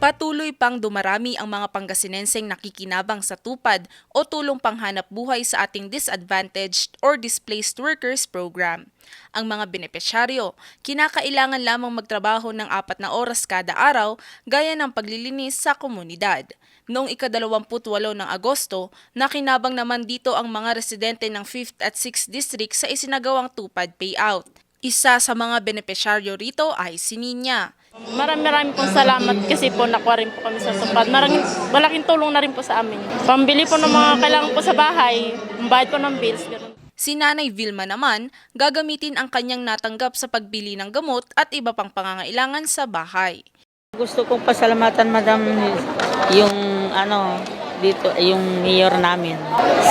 Patuloy pang dumarami ang mga Pangasinenseng nakikinabang sa tupad o tulong panghanap buhay sa ating Disadvantaged or Displaced Workers Program. Ang mga benepisyaryo, kinakailangan lamang magtrabaho ng apat na oras kada araw gaya ng paglilinis sa komunidad. Noong ikadalawamputwalo ng Agosto, nakinabang naman dito ang mga residente ng 5th at 6th District sa isinagawang tupad payout. Isa sa mga benepisyaryo rito ay si Ninya. Maraming maraming pong salamat kasi po nakuha rin po kami sa tupad. Maraming, malaking tulong na rin po sa amin. Pambili po ng mga kailangan po sa bahay, bayad po ng bills, ganun. Si Nanay Vilma naman, gagamitin ang kanyang natanggap sa pagbili ng gamot at iba pang pangangailangan sa bahay. Gusto kong pasalamatan madam yung ano dito yung mayor namin.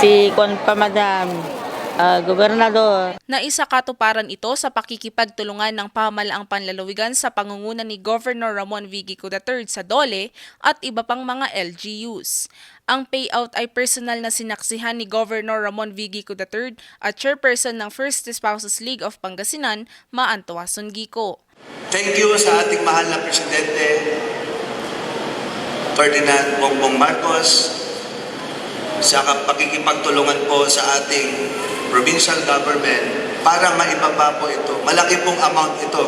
Si Kon pa madam ah, gobernador. Naisakatuparan ito sa pakikipagtulungan ng pamalaang panlalawigan sa pangunguna ni Governor Ramon Vigico III sa DOLE at iba pang mga LGUs. Ang payout ay personal na sinaksihan ni Governor Ramon Vigico III at chairperson ng First Spouses League of Pangasinan, Maantoason Gico. Thank you sa ating mahal na Presidente, Ferdinand Bongbong Marcos, sa pakikipagtulungan po sa ating provincial government para maibaba po ito. Malaki pong amount ito.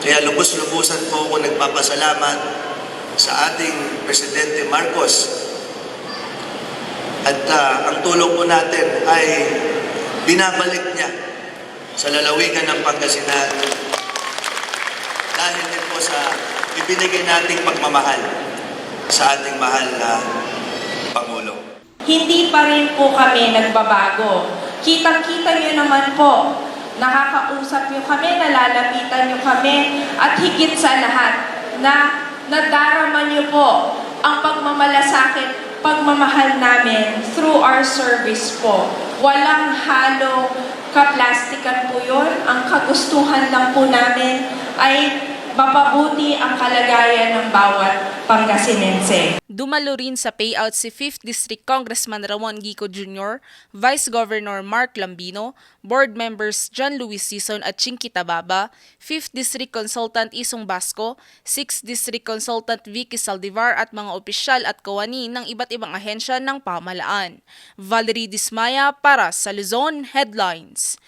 Kaya lubos-lubusan po ako nagpapasalamat sa ating Presidente Marcos. At ah, ang tulong po natin ay binabalik niya sa lalawigan ng Pangasinan dahil din po sa ibinigay nating pagmamahal sa ating mahal na Pangulo. Hindi pa rin po kami nagbabago. Kitang-kita nyo naman po, nakakausap nyo kami, nalalapitan nyo kami, at higit sa lahat, na nadarama nyo po ang pagmamalasakit, pagmamahal namin through our service po. Walang halong kaplastikan po yun. Ang kagustuhan lang po namin ay mapabuti ang kalagayan ng bawat Pangasinense. Dumalo rin sa payout si 5th District Congressman Ramon Gico Jr., Vice Governor Mark Lambino, Board Members John Luis Sison at Chinky Tababa, 5th District Consultant Isong Basco, 6th District Consultant Vicky Saldivar at mga opisyal at kawani ng iba't ibang ahensya ng pamalaan. Valerie Dismaya para sa Luzon Headlines.